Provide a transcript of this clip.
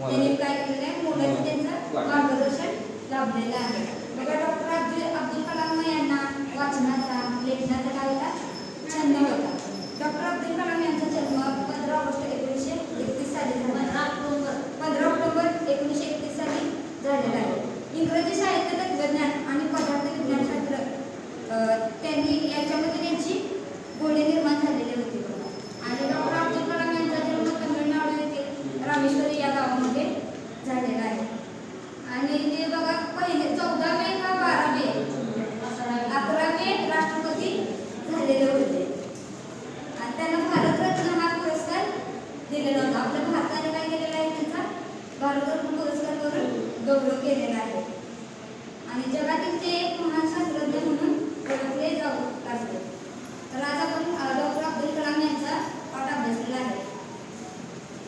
त्यांनी काय केलेलं आहे मोलाचं त्यांचं मार्गदर्शन लाभलेलं आहे बघा डॉक्टर अब्दुल कलाम यांना वाचनाचा आपल्या भारताने काय केलेलं आहे त्यांचा भारतरत्न पुरस्कार करून गौरव केलेला आहे. आणि जगातील ते एक महान शास्त्रज्ञ म्हणून